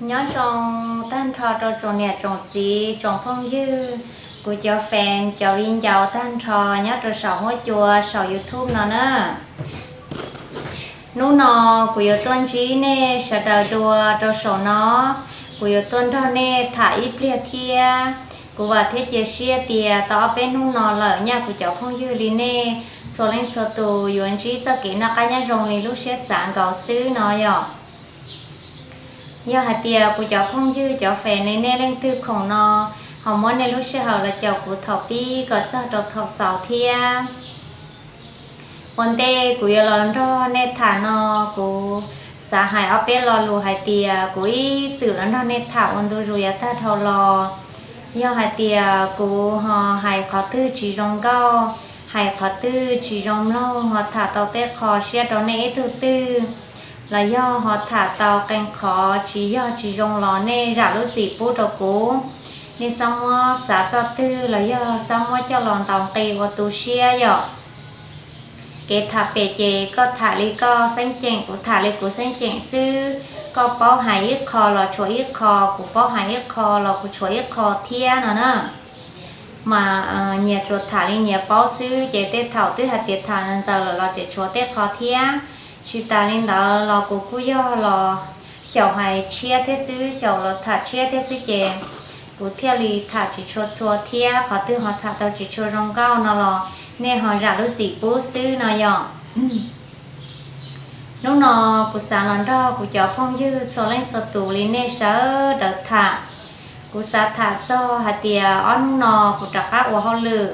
นื่อจงตั้งทอตัวจงเนี่ยจงสีจงพงยื้อกูเจ้าแฟนเจ้าวินเจ้าตั้งทอเนี่ยตัวสาวหัวจัวสาวยูทูบนะนะนู่นนอกูอยู่ต้นชีเน่ชะดาดัวตัวสาวเนาะกูอยู่ต้นท่อเน่ถ่ายอีเปลี่ยเทีย กูว่าเทเจเชียเตียต่อเป็นนู่นนอเลยเนี่ยกูเจ้าพงยื้อลีเน่โซเลนโซตูยูนจีจะเก๋นะก็เนี่ยจงลีลูกเชียสานเกาซื้อเนาะย่อยอหาเตียกูจะพ่องยื้อจ้าแฟนในแน่เร่งต้อของนอหอมมอนในลูกเชื่อเราะเจ้ากูถอปี้กอดซาดอกถอกสาวเทียวันเต้กูยร้อนรอในฐานอกูสาหายเอาเป็นรอรูหาเตียกูอีสื่อร้อนรอในฐาวันดูรุยตาทอรอยอหาเตียกูหอหายขอตื้อจีรองเก้าหายขอตื้อจีรองเล่าหอถาเตาเต้คอเชียตอนในต้อตื้อลาย่อหอดถาตอกันขอชี้ยอชี้ยงล้อเนรารู้สิปุตโกนี่สมวสาจตือลาย่อสมวเจ้าลองตองตีวัตุเชียยอเกถาเปเจก็ถาลิก็ส้นเจงกูถาลิกูเส้นเจงซื้อ ก็ป้อหายยึดคอรอช่วยยึดคอ กูป้อหายยึดคอรอกูช่วยยึดคอเทียนะเนาะมาเนี่ยจดถาลิเนี่ยป้อซื้อเจเตถาตือหัดเตถานั่นจะรอเจชัวเตคอเทียชิตาลินดาลอกูกูยอลอ小孩吃เทสุ小了他吃เชื่อทสุเจนกูเที่ยวลีถ้าจิชัวชัวเที่ยวขอตื่นหอถ้าเราจิชัวรงเก้านอลอเนี่ยหอยากรู้สิปูซื้อนอยองนู่นอกูสาลอนดอกูเจาะพองยืดโซเล่นโซตูลีเนเชอร์เดอร์ถ้ากูสาถ้าโซฮัตเตียอ้อนนู่นอกูจับป้าอัวฮอลล์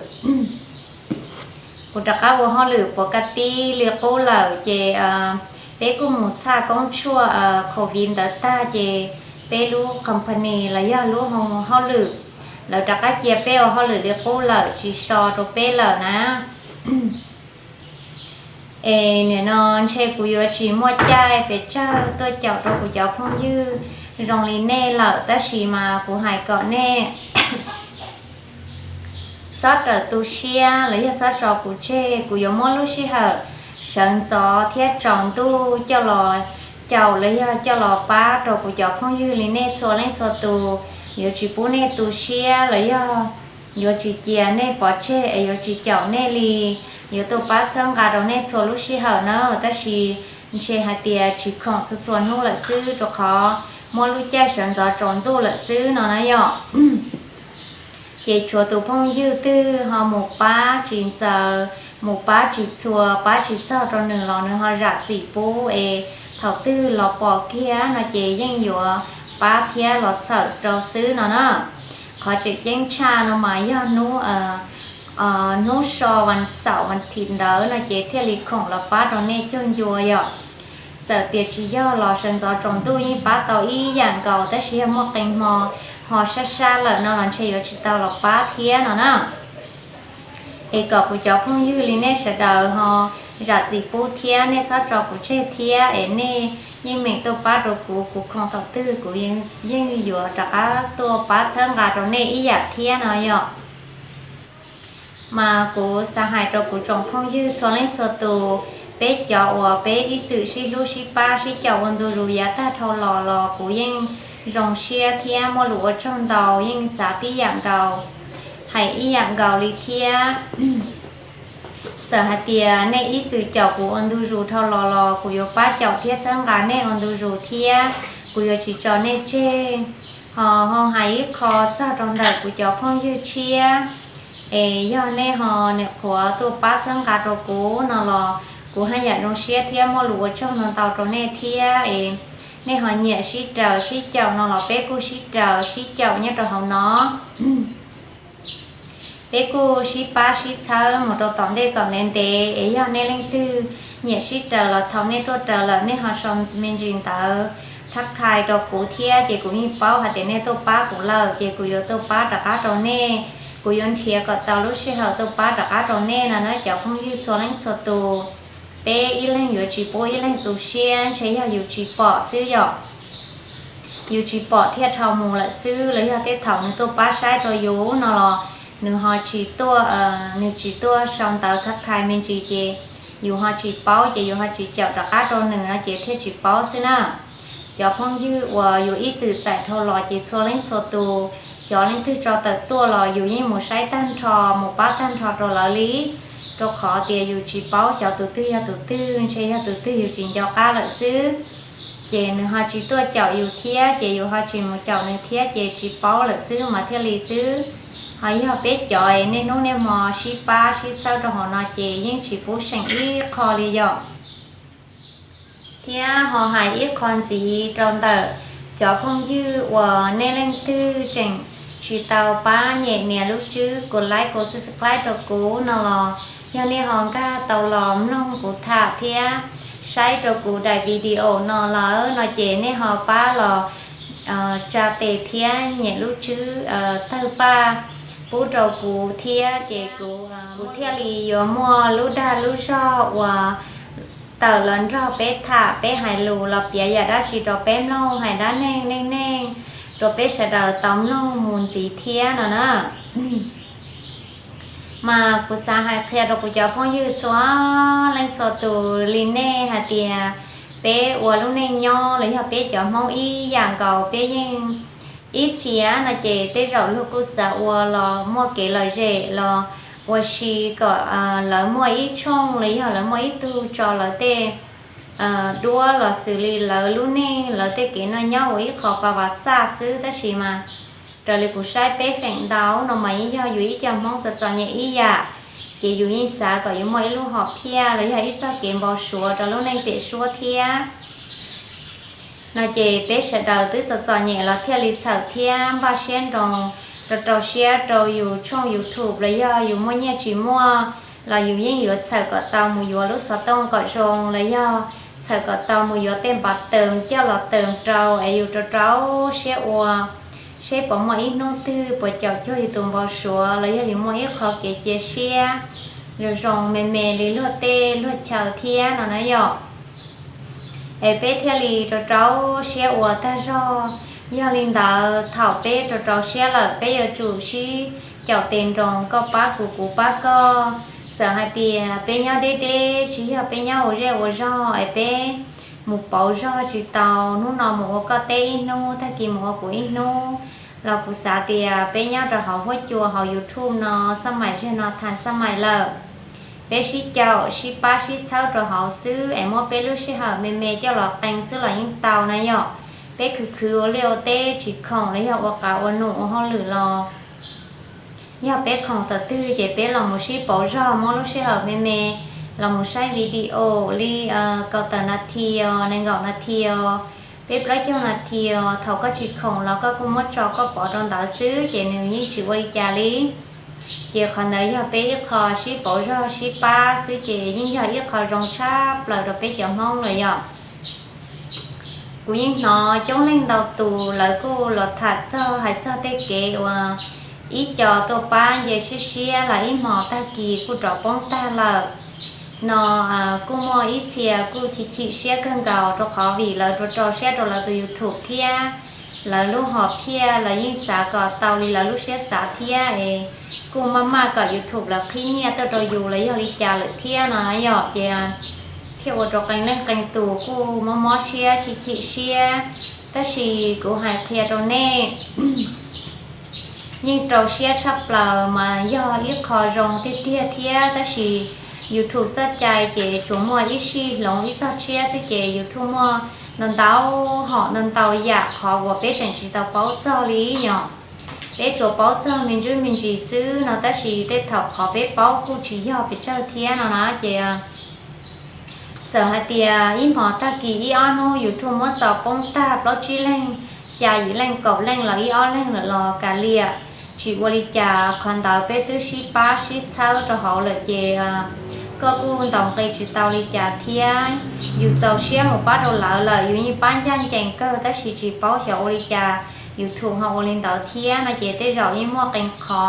อุตกะวาวห้องหรือปกติเรียกว่าเหล่าเจอเอเปกุมูซาก้องชั่วโควินดต้าเจเปรู้คอมพานีระยะรู้ห้องห้องหรือเราตะกะเจียเป้ห้องหรือเรียกว่าเหล่าชิชอตัวเป้เหล่านะเอเนี่ยนอนเชกุยอชีมัวใจเปเจ้าตัวเจ้าตัวกูเจ้าพงยื้อรองลีเน่เหล่าตาชีมากูหายเกาะแน่ซาตรตุเชียหรือยาซาตรกุเชกุยมอลุชิเหอเชินซอเทียจองตุเจ้าลอยเจ้าหรอยเจ้าลอป้าตรกุเจ้พงยืลิเนโซเลนโซตุยูจิปุเนตุเชียหรือยายูจิเจียเนปอเชยูจิเจ้าเนลียูตุป้าซังการเนโซลุชิเหอเนอตัชีเชฮาเตียชิของส่วนนู้ละซื้อตัวเขามอลุเจ้าเฉินซอจองตุละซื้อนอนะยอ chế chùa tù phong dư tư họ một ba chín giờ một ba chỉ chùa ba chỉ giờ rồi nửa lò nửa họ rạp sĩ bố ê thảo tư lò bỏ kia nó chế danh dùa ba thia lò sợ đồ sư nó nó khó chế danh cha nó mà do nó ờ ờ nó so văn sọ văn thịt đó nó chế theo lý khổng lò ba rồi nè chân dùa dọ sợ tiệt chỉ do lò sân gió trồng tu như ba tàu y dạng cầu tất sĩ một cánh mò หอชาชาเลยน้องหลานเชยชิตาลอป้าเทียนน้องเอกกูจ้าพงยืลีเนี่ยเดาหอจากสีปูเทียนเนี่ยชอบจอกูเชยเทียเอ็นี่ยิ่งเหม่งตัวป้าตัวกูกูคงตัวตื้อกูยิ่งยิ่งอยู่จากตัวป้าเชิงกาตรงนี่ยอยากเทียนน้อยมากูสหายตัวกูจงพงยืชวนเล่นสตวเป็ดจอาวเป็ดอีจื่อชิลูชิป้าชิเจ้าวันดูรุยาตาทอลอลอกูยิ่ง rong xe thia mua lúa trong đầu yên xá tí dạng cầu hay y dạng cầu lý thia sở hạt tia nay ít sự chậu của ông du rù thao lò lò của yo ba chậu thia sáng gà nay ông du rù thia của yo chỉ cho nay chê họ họ hãy khó ra trong đời của cháu phong yêu chia ê yo nay họ nè của tôi ba sáng gà đầu cố nó lò của hai dạng rong xe thia mua lúa trong đầu tàu trong nay thia ê nên họ nhẹ xí trầu xí chầu nó là bé cô xí trầu xí chầu nhé trầu hậu nó bé cô xí ba xí sáu một trầu tổng đây còn nên để ấy họ nên lên tư nhẹ xí trầu là thầu nên thua trầu là nên họ xong mình truyền tờ thắc khai trầu cụ thia chỉ cũng như bao hạt tiền nên tôi ba cũng lờ chỉ cũng yếu tôi ba trả cá trầu nè cũng yếu thia còn tàu lúc xí hậu tôi ba trả cá trầu nè là nó cháu không như số lánh số tù bé y lên yếu chỉ bố y lên tù xiên chế hiệu yếu chỉ bỏ sư nhỏ yếu chỉ bỏ thiệt thầu mù là sư lấy hiệu tiết thầu nên tôi bá sai rồi yếu nó là nếu họ chỉ tua ờ nếu chỉ tua xong tàu thất khai mình chỉ chế yếu họ chỉ bao chế yếu họ chỉ chèo đặc á rồi nữa chế thiết chỉ bao sư na giờ phong dư và yếu ít chữ giải thầu lò chế số lên số tù cho lên thứ cho tờ tua lò yếu như một sai tan trò một bát tan trò rồi là lý đồ khó tiền dù chỉ bao xào từ tư ya từ chơi ya từ tư dù chỉ cho cá lợi sư chị nữa họ chỉ tôi chậu dù thía chị dù họ chỉ một chậu nữa thía chị chỉ bao lợi sư mà theo lì sư họ ý biết chơi nên nó nên mò xí ba xí sao rồi họ nói chị nhưng chỉ phú sinh ý khó lì dọ thía họ hay ý con gì trong tờ cho phong như ở nên lên tư trình chỉ tàu ba nhẹ nhẹ lúc chứ cô like cô subscribe cho cô nào lo เัียนี่ห้องก็เตาล้อมน้องกูถาเทีย ใช้ตัวกูได้วิดีโอนอนล้อนอเจนี่หอป้าหลอจ่าเตเทียเนี่ยลูกชื่อเตอป้าปูวกูเทียเจกูกูเทียลีโยมัวลูดาลูชอบว่าเต่าล้นรอเป๊ะถาเป๊ะหายลูเราเปียอยาาได้ชีดอเป๊ะลงหายด้านแน่งแน่งตัวเป๊ะเสดาต้อมลงมูลสีเทียน่ะนะ mà cô sa hà kia đó cô cháu phong như xóa lên xóa từ lìn nè hà tiề à, bé ủa lúc này nho lấy học bé cháu mong y dạng cầu bé nhưng ít xía là chị tê rậu lúc cô sa ủa lò mua kể lời rể lò ủa xì có à, lỡ mua ít trong lấy học lỡ mua ít tu cho lỡ tê à, đua lỡ xử lý lỡ lúc này lỡ tê kể nó nhau ít khó bà bà xa xứ ta xì mà trở lại của sai bé cảnh đáo nó mấy do dưới chẳng mong giật giòn nhẹ ý dạ à. chỉ dù như xã có những mọi lúc họp thia lấy sao kiếm bò sủa trở lúc này bị sủa thia nó chỉ bé sẽ đầu tới giật nhẹ là thia lịch sở thia ba sen đồng rồi trầu xe trầu dù trong youtube mua nhà chỉ mua là dù yên dù sợ có tàu mùi dù lúc sáu tông có rồng lấy do sợ có tàu mùi dù tên bạc tờm cho là tờm trầu ấy dù trầu trầu xe ua xe bỏ mọi nô tư bỏ chào cho thì tụm bỏ sủa lấy ra những mọi khó kể chia xe rồi rồng mềm mềm lấy lúa tê lúa chào thia nó nói dọ ai bé theo lì cho cháu xe ủa ta rồi giờ linh đạo thảo bé cho cháu xe là bé giờ chủ sĩ chào tiền rồng có ba cụ cụ ba co giờ hai tiền bé nhau đê đê chỉ giờ bé nhau ủa ra ủa ra ai bé một bộ rau chỉ tàu nó nọ một cái tê inu thay kỳ một của nó. เรากูสาเตียเป้ย่าเราขาหัวจัวเขายูทูบเนาะสมัยเช่นเนาะทันสมัยเลยเป้ชิเจ้าชิป้าชิเช้าเราเขาซื้อไอ้โมเป้ลูกชิเหรอเมเมเจ้าเราแต่งซื้อเรายิ่งเตานะยอเป้คือคือเลียวเต้ฉิดของเล้เหรอว่ากาวนุห้องหรือรอยาเป้ของตัดตื้อเจเป้เราไมูชิปอจอมอลูกชิเหรอเมเม เราไม่ใช่วิดีโอลีเอ่อเกาตนาทีในเกานาทีอ bếp lấy chung là thì ờ, thầu có chỉ khổng là có cũng mất cho có bỏ trong đảo xứ chỉ nếu như chỉ quay trả lý chỉ còn đấy giờ bé ít khó xí bỏ cho xí ba xí chỉ nhưng giờ yêu khó rong cháp là được bé chậm mong rồi giờ cũng như nó chống lên đầu tù lại cô lọt thật sao hay sao tê kế và ít cho tôi ba về xí xí là ít mò ta kỳ cô trọ bóng ta là nó cô mò ít xìa cô chỉ chỉ xe cân gạo cho khó vì là cho cho xe đó là từ youtube kia là lúc họp kia là yên xã có tàu đi là lúc xe xã kia thì cô mama có youtube là khi nghe tao tôi dù lấy hồi trả lại kia nó nhỏ kìa khi ô cho cánh lên cánh tù cô mama xe chỉ chỉ xe ta chỉ cô hài kia đâu nè nhưng trâu xe sắp là mà do ít khó rồng tiết tiết tiết ta chỉ YouTube สัจใจเจจงมัวยี่ชีหลงอีสัจเชียสเจ YouTube ม่วนันเตาหอนันเตาอยากขอว่าเป็ดจังจีเตาเป้าเจ้าลีหยองเป็นจัวเป้าเจ้ามินจุมินจีซื้อนแตาชีเตถอบขอเป็ดเป้ากูจีหยอเป็ดเจ้าเทียนนะเจสหเตียอิมพอตากีอีอโนอยู่ทุ่มว่าสอบปงตาปลอจีแรงชาอยู่แรงกบแ่งหลออีอ้อแ่งหลอรอกาเลียชีบริจาคอนดาวเป็ดตื้อชีป้ชีเช้าจะหอเลยเจก็กูต้องไปจุดเตาลิจ่าเทียอยู่เจ้าเชี่ยหมูป้าโดนหลาเลยอยู่ใน่ป้านจันแจงก็ตั้งสิจีป้าเสียโอลิจ่าอยู่ถูกหองลินเตาเทียนะเจเตเรายี่มั่วกกนคอ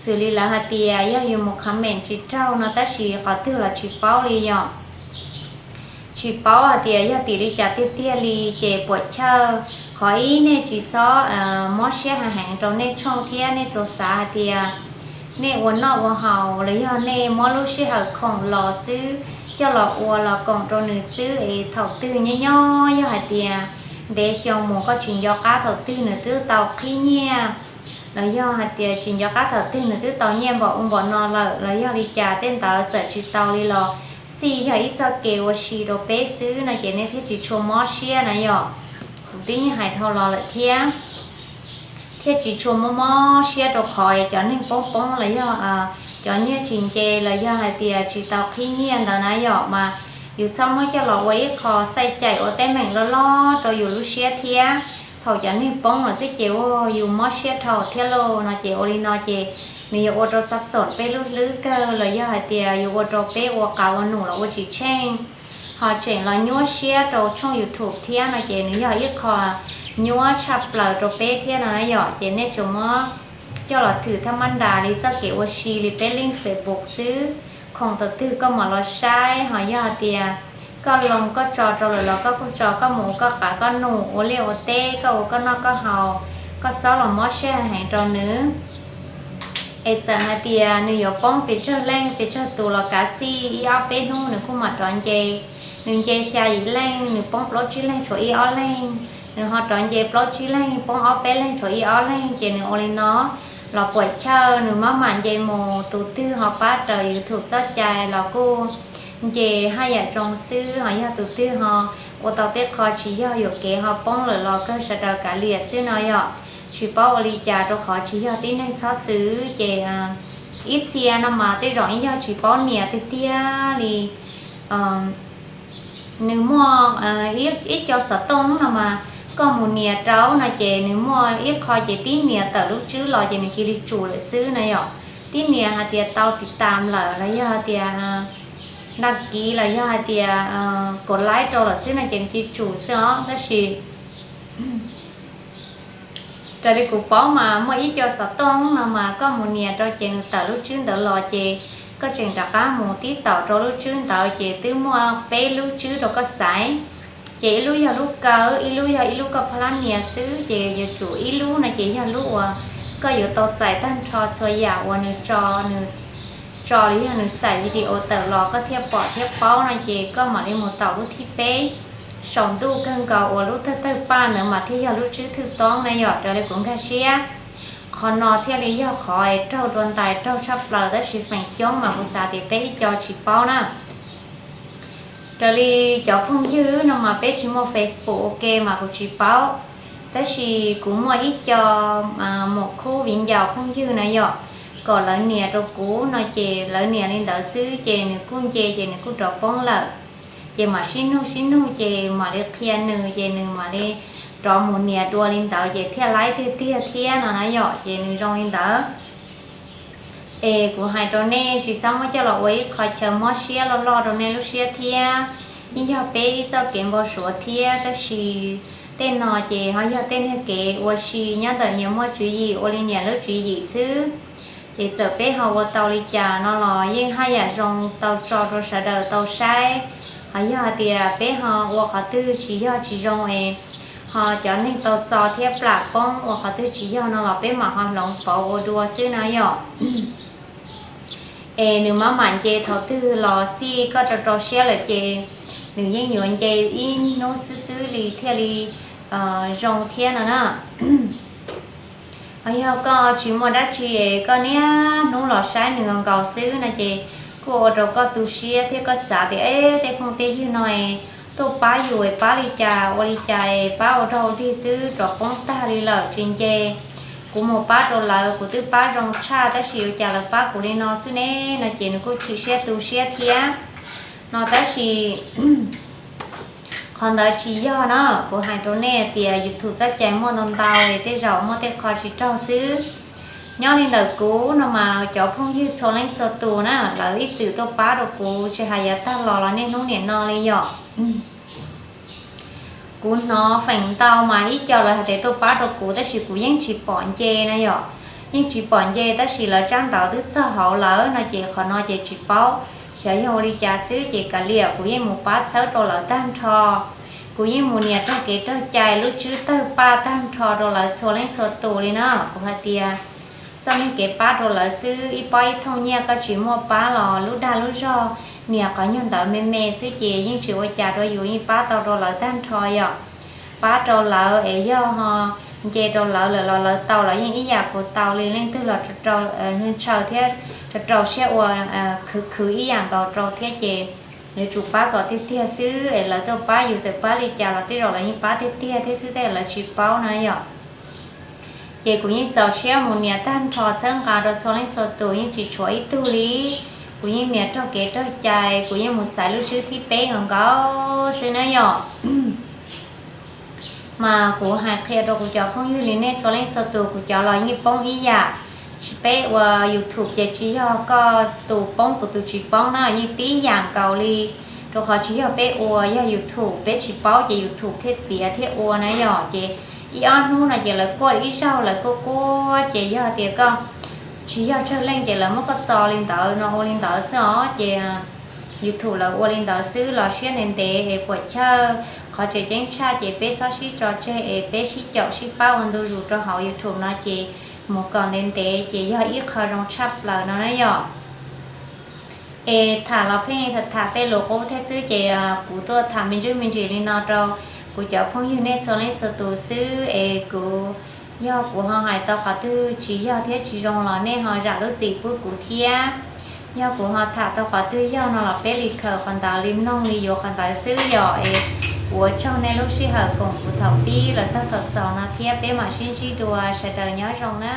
สื่อลีลาฮเตียย่าอยู่หมกคำเม็นชิเจ้านะตั้งเขาตื้อละชิป้าลีหยอกชีเป้าเตียยาตีริจัดเตียลีเจปวดเชาขออีเนจีซอเอ่อมอเชียหาแงตรงในช่องเทียในโจสาเตีย nè quần nọ uốn hào lấy họ nè mỗi lúc sẽ học còn lò xứ, cho lò uốn lò còn trâu nữ xứ ấy thầu tư nhớ nhớ cho hạt tiền để xong mù có chuyện do cá thầu tư nữa tư tàu khi nha là do hạt tiền chuyện do cá thầu tư nữa tư tàu nha bỏ ông bỏ nọ lợ là do đi trả tên tàu sợ chữ tàu đi lò xì hả ít sao kêu xì đồ bé sư là chỉ nên thiết chỉ chôm mò xia này nhở cũng tính hải thầu lò lại thiang ทียจีชัวมมอเชียตคอยจอนึงป้องป้องเลยอ่ะจอนี่จริงเจเลยอ่ะเตียจีตาขี้เงี้ยตอนนั้นหยอกมา อยู่ซ้ำเมื่จะหลอกไว้คอใส่ใจโอเต้แม่งล่อตัวอยู่ลุเชียเทียถอดจอนึงป้องเลยสิเจวอยู่มอเชียถอดเทียโลนาเจโอรีนาเจมีโอตสับสนไปลุลึกเกอเลยอ่ะเตียอยู่โอตเป้วกาวหนูเลาโอจีเชงพอเจ๋งลอยนัวเชียตัวช่องยูทูบเทียนาเจนี่ยอยึดคอยัวชับเปล่าโรเป้เทียนะหยอดเจนเนชมอจ่อหลอดถือถ้ามันดาลิซาเกวชีลิเป้ลิงเฟบุกซื้อของตัวตือก็หมอลอใช้หอยยอเตียก็ลงก็จอจอเลยแล้วก็จอก็หมูก็ขาก็หนูโอเลโอเต้ก็โอก็นอกก็เฮาก็ซอหลอมอเช่แหายตอนื้อเอเซาฮาเตียนิวยอป้องเปเชอร์แรงเปเชอร์ตูลอกาซี่ยอเปนูหนึ่งคู่หมัดตอนเจหนึ่งเจชาอีแรงหนึ่งป้องปลดชิแรงโชอีออแรง nên họ tròn dây plot chỉ lên bông áo bé lên trời áo lên chỉ nên ô lên nó lọ quậy chơ nửa má mạn dây mồ tụ tư họ ba trời thuộc sao chài lọ cô dê hai dạ trong sư họ dạ tụ tư họ ô tàu tết khó chỉ do hiểu kế họ bông lửa lọ cơ sợ đào cả liệt sư nói ạ chỉ bao lì trà đồ khó chỉ do tí nên sao xứ dê ít xe nó mà tê rõ do chỉ bao nè tê tia lì nếu mua ít ít cho sợ tông nào mà có một nia trâu là chị nếu mà ít kho chị tí nia tờ lúc chứ lo chị mình kia đi chủ lại xứ này ạ tí nia hà tiệt tao thì tam là là do hà tiệt à, đăng ký là do hà tiệt à, cột lái trâu là xứ này chị kia chủ xứ đó đó là trời đi cục bó mà mua ít cho sợ tông mà mà có một nia trâu chị tờ lúc chứ tờ lo chị có chuyện đặc á một tí tàu trâu lúc chứ tờ chị tứ mua bé lúc chứ đâu có sải เจลูอยาลูกเกาอิลูอยาอิลูกับพลันเนียซื้อเจอย่าจูอิลูนะเจอยาลูกอ่ะก็อยู่ตกใจตั้งทอสวยอยาวันนึจอนึอจอหรือยังนึงใส่วิดีโอแต่รอก็เทียบปอดเทียบเป้านะเจก็มาเียนหมตเต่าลูกที่เป๊ะสองตู้กันเก่าอวลูกเตอร์ป้าเนื้อมาที่ยาลูกชื่อถือต้องในหยอดจะเียกุงกาเชียคอนอเที่ยรียอคอยเจ้าโดนตายเจ้าชับเปล่าแต่ชิฟังจ้องมาภาษาติเป๊ะจอชิเป้านะ trở đi cháu không chứ nó mà page mua facebook ok mà cũng báo tất chỉ cũng mua ít cho mà một khu viện giàu không chứ này rồi còn lỡ nè rồi cũ nó chè lỡ nè nên đỡ xứ chè nè cũng chè chè nè cũng trọc bóng lợ chè mà xin nu xin nu chè mà lấy kia nè chè nè mà lấy trọ một nè đồ lên tàu chè thia lái thia thia thia nó nói rồi chè nè rong lên tàu ê của hai trò nè chỉ sau mới cho lọ ấy khỏi chờ mò xia lọ lọ rồi nè lúc xia thia nhưng giờ bé cho kiếm bao số thia đó xì tên nọ chị họ giờ tên hay kệ ô xì nhá đợi nhiều mò chuyện gì ô lên nhà lúc chuyện gì xứ thì giờ bé họ vào tàu đi chờ nó lò nhưng hai giờ rong tàu trò rồi sợ đời tàu sai họ giờ thì à, bé họ vào họ tư chỉ giờ chỉ rong em họ cho nên tàu trò theo plạc bông và là bé mà họ lòng bỏ đua xứ nào vậy เอหนึ่งมาหมันเจทอตื้อลอซี่ก็ตรตรเชียเลยเจ หนึ่งยั่งอยวนเจอินโนซื้อซื้อลีเทียลีเอ่อจงเทียนะนะอ้ยก็ชิมได้ชีเอก็เนี้ยนู้หลอดใช้หนึ่งเก่าซื้อนะเจกูเราก็ตุเชียเทียก็สาิตเอ๊แต่คงเตี้ยหน่อยตัวป้าอยู่ป้าลีจาวลีใจป้าเอาทอดที่ซื้อจอกป้องตาลีเหล่าจริงเจ cú mò bát rồi là cú tự bát rong cha ta xíu trả là bát cú lên nó xí nè nó chỉ nó cú chỉ xe tu xe thía nó ta xí còn đó chỉ do nó cú hai chỗ nè thì dục thủ ra chạy mua non tàu để tới rau mua tới kho chỉ trong xứ nhau nên đời cú nó mà cháu phong như số lên số tù nè là ít chữ tô bát rồi cú chỉ hai giờ ta lò là nên nó nè nó lên dọ กูนาะฝังเตามาอีเจ้าเลยแต่ตัวป้าตัวกูแต่สิกูยังจีปอนเจนะยอยังจีปอนเจแต่สิเราจ้างเตาตึ๊ดเสาเหาแล้นะเจ้ขอนอเจจีเป้าเฉยโยริจาซื้อเจ้ากะเลียกูยังมูป้าเสาตัวเราตั้งทอกูยังมูเนี่ยต้องเกตต้องใจลูกชื่อเต้าป้าตั้งทอตัวเราโซเล่โซตูเลยเนาะกูฮาเตียสมิเก็บป้าโทรซื้ออีปอยทงเนี่ยก็ชิมัวป้าหลอลุดาลุจอเนี่ยก็ยุ่นต่อเมเมซื้อเจยิ่งชิว่าจ่าโดยอยู่อีป้าต่อโทรด้านทอยอ่ะป้าโทรเอ๋ย่อฮอเจโทรเหลือเหลือเตาเหลยิ่งอีอยากกูเตาเลยเล่นตื่นหลอดโทรเออเชาเทียโทรเชี่ยวเออคือคืออีอย่างก็โทรเทียเจหรือจูป้าก็ที่เทียซื้อเออเหลืตัวป้าอยู่จากป้าเลยจ่าเราที่เราเลือยป้าที่เทียที่ซื้อแต่เหลือฉีเป้านาะอ่ะยกุยงจะเชื่อมเนี่ยตั้งทอสังการรอนซลิสตูยิ่งจีช่วยตุลีกุยงเนี่ยทองเก็บใจกุยงมุสัยลูกชื่อที่เป็นของก็เสนอย่อมากูหาเคลียรกูจะพงยืนในโซลิสตูกูจะลอยนี่ป้องอี้ยาชิเป้ว่ายูถูกเจะชี้ยอก็ตัป้องกูตัวชิป้องน่ะยี่ปี้อย่างเกาหลีตัวเขาชี้ยอเป้อัวย่ายูถูกเป้ชิป้องจะยูถูกเทศเสียเทอัวนะย่อเจ ý ăn nu là chỉ là cô ý sau là cô cô chị do tiệc con chị do cho lên chị là mất có so lên tờ nó hô lên tờ sao chỉ youtube à, là qua lên tờ xứ là xe nền tệ để của chơi có chị tránh xa chị bé sao xí cho chị hệ bé xí chậu xí bao anh tôi dù cho họ youtube nó chị một còn nền tệ chị do ít khó rong chắp là nó nói nhỏ ê thả lọc phê thật thả tê lô cô thế xứ chị à, cụ tôi thả mình chứ mình chỉ lên nó đâu กูจะพงยูเนสโซเลสตูซื้อเอกูย่อกูหอหายต่อขาตื้อชีย่อเทียชีรงหลอเน่หอจากลูกจีปุ๊กูเทียย่อกูหอถาต่อขาตื้อย่อนอหลอเปริเคอร์คอนตาลิมน้องลีโยคอนตาซื้อย่อเอกูช่องในลูกชีหอกงกูทอปีแล้วเจ้าทดสอบนาเทียเป้มาชินชีดัวเสดเตอร์ย่อรงนะ